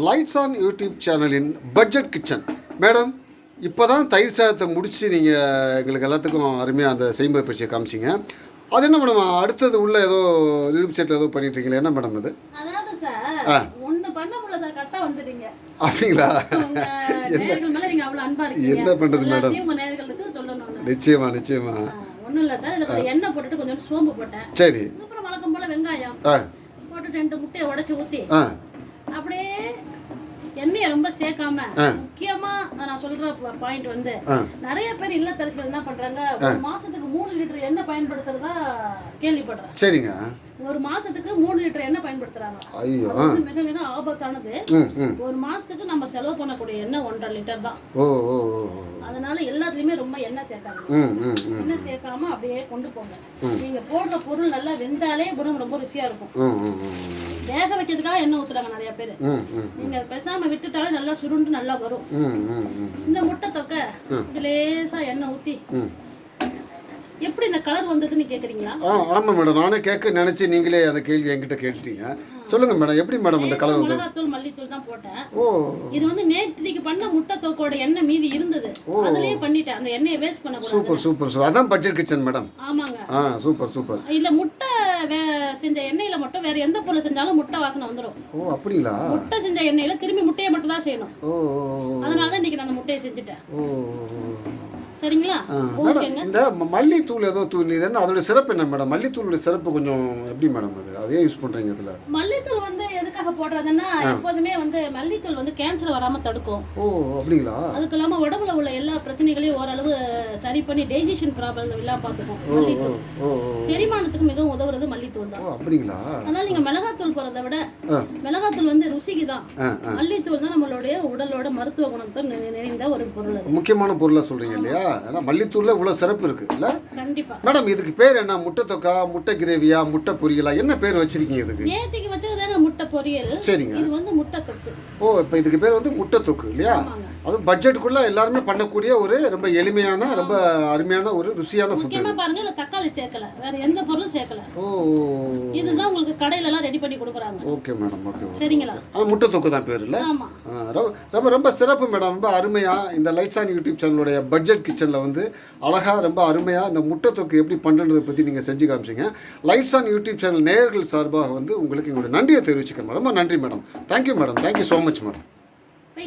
Lights on YouTube சேனலின் budget kitchen madam இப்போ தான் தயிர் சாதத்தை முடித்து நீங்கள் எங்களுக்கு எல்லாத்துக்கும் அருமையாக அந்த செய்முறை பயிற்சியை காமிச்சிங்க. அது என்ன மேடம் அடுத்தது உள்ள ஏதோ இரும்பு செட்டில் ஏதோ பண்ணிட்டு இருக்கீங்களா என்ன மேடம் அது? ஆ. அப்படிங்களா? என்ன? பண்றது மேடம்? நிச்சயமா நிச்சயமா. இல்ல சார் இதுல கொஞ்சம் எண்ணெய் போட்டுட்டு கொஞ்சம் சோம்பு போட்டேன். சரி. அப்புறம் வழக்கம் போல வெங்காயம் ஆ. போட்டு ரெண்டு முட்டையை உடைச்சு ஊத்தி ஆ. அப்படியே எண்ணெயை ரொம்ப சேர்க்காம. முக்கியமா நான் சொல்ற பாயிண்ட் வந்து. நிறைய பேர் இல்லத்தரசிகள் என்ன பண்றாங்க? ஒரு மாசத்துக்கு மூணு லிட்டர் எண்ணெய் பயன்படுத்துறதா கேள்விப்படுறேன். சரிங்க. ஒரு மாசத்துக்கு மூணு லிட்டர் எண்ணெய் பயன்படுத்துறாங்க. ஐயோ. அது மிக மிக ஆபத்தானது. ஒரு மாசத்துக்கு நம்ம செலவு பண்ணக்கூடிய எண்ணெய் ஒன்றரை லிட்டர் தான். அதனால எல்லாத்துலயுமே ரொம்ப எண்ணெய் ம் எண்ணெய் சேர்க்காம அப்படியே கொண்டு போங்க. நீங்க போடுற பொருள் நல்லா வெந்தாலே குணம் ரொம்ப ருசியா இருக்கும். வைக்கிறதுக்காக எண்ணெய் ஊத்துறாங்க நிறைய பேர். ம் ம் நீங்க பேசாம விட்டுட்டாலே நல்லா சுருண்டு நல்லா வரும். இந்த முட்டை தொக்க இது லேசா எண்ணெய் ஊத்தி ம். எப்படி இந்த கலர் வந்ததுன்னு கேக்குறீங்களா? ஆ ஆமாம் மேடம். நானே கேட்க நினச்சி நீங்களே அந்த கேள்வி என்கிட்ட கேட்டுட்டீங்க. சொல்லுங்கள் மேடம் எப்படி மேடம் அந்த கலர் வந்து மிளகாத்தூள் மல்லித்தூள் தான் போட்டேன். ஓ. இது வந்து நேற்றுக்கு பண்ண முட்டை தொக்கோட எண்ணெய் மீதி இருந்தது. அதுலயே பண்ணிட்டேன். அந்த எண்ணெயை வேஸ்ட் பண்ணக்கூடாது. Super super super. அதான் பட்ஜெட் கிச்சன் மேடம். ஆமாங்க. ஆ சூப்பர் சூப்பர். இல்ல முட்டை செஞ்ச எண்ணெயில மட்டும் வேற எந்த பொருள் செஞ்சாலும் முட்டை வாசனை வந்துடும் ஓ அப்படிங்களா? முட்டை செஞ்ச எண்ணெயில திரும்பி முட்டையை மட்டும் தான் செய்யணும். அதனால தான் இன்னைக்கு நான் அந்த முட்டையை செஞ்சுட்டேன். சரிங்களா? இந்த மல்லித்தூள் ஏதோ தூள் இது என்ன அதோட சிறப்பு என்ன மேடம்? மல்லித்தூளோட சிறப்பு கொஞ்சம் எப்படி மேடம் அது? அதே யூஸ் பண்ணுறீங்க இதில்? மல்லித்தூள் வந்து எதுக்காக போடுறதுன்னா எப்போதுமே வந்து மல்லித்தூள் வந்து கேன்சர் வராம தடுக்கும். ஓ அப்படிங்களா? அதுக்கு இல்லாம உடம்புல உள்ள எல்லா பிரச்சனைகளையும் ஓரளவு சரி பண்ணி டைஜஷன் ப்ராப்ளம் இல்லாம பார்த்துக்கும் மல்லித்தூள். செரிமானத்துக்கு மிகவும் உதவுறது மல்லித்தூள். ஓ அப்படிங்களா? அதனால நீங்க மிளகாத்தூள் போறதை விட. மிளகாத்தூள் வந்து ருசிக்கு தான். மல்லித்தூள் தான் நம்மளுடைய உடலோட மருத்துவ குணத்தை நிறைந்த ஒரு பொருள் முக்கியமான பொருளாக சொல்கிறீங்க இல்லையா? ஏன்னா மல்லித்தூளில் இவ்வளோ சிறப்பு இருக்குது இல்லை? கண்டிப்பா. மேடம் இதுக்கு பேர் என்ன? முட்டை தொக்கா முட்டை கிரேவியா முட்டை பொரியலா? என்ன பேர் வச்சிருக்கீங்க இதுக்கு? நேத்திக்கு வச்சதுதாங்க முட்டை பொரியல். சரிங்க. இது வந்து முட்டை தொக்கு. ஓ இப்போ இதுக்கு பேர் வந்து முட்டை தொக்கு இல்லையா. அது பட்ஜெட்டுக்குள்ள எல்லாருமே பண்ணக்கூடிய ஒரு ரொம்ப எளிமையான ரொம்ப அருமையான ஒரு ருசியான ஃபுட் முக்கியமா பாருங்க தக்காளி சேர்க்கல. வேற எந்த பொருளும் சேர்க்கல. ஓ. இதுதான் உங்களுக்கு கடையில எல்லாம் ரெடி பண்ணி கொடுக்குறாங்க. ஓகே மேடம் ஓகே சரிங்களா? ஆனால் முட்டை தொக்கு தான் பேர் இல்லை? ஆமா. ரொம்ப ரொம்ப ரொம்ப சிறப்பு மேடம் ரொம்ப அருமையாக இந்த லைட்ஸ் ஆன் யூடியூப் சேனலுடைய பட்ஜெட் கிச்சனில் வந்து அழகாக ரொம்ப அருமையாக இந்த முட்டை தொக்கு எப்படி பண்ணுறதை பற்றி நீங்கள் செஞ்சு காமிச்சிங்க. லைட்ஸ் ஆன் யூடியூப் சேனல் நேயர்கள் சார்பாக வந்து உங்களுக்கு எங்களுடைய நன்றியை தெரிவிச்சுக்கிறேன் ரொம்ப நன்றி madam. Thank you madam. Thank you so much madam.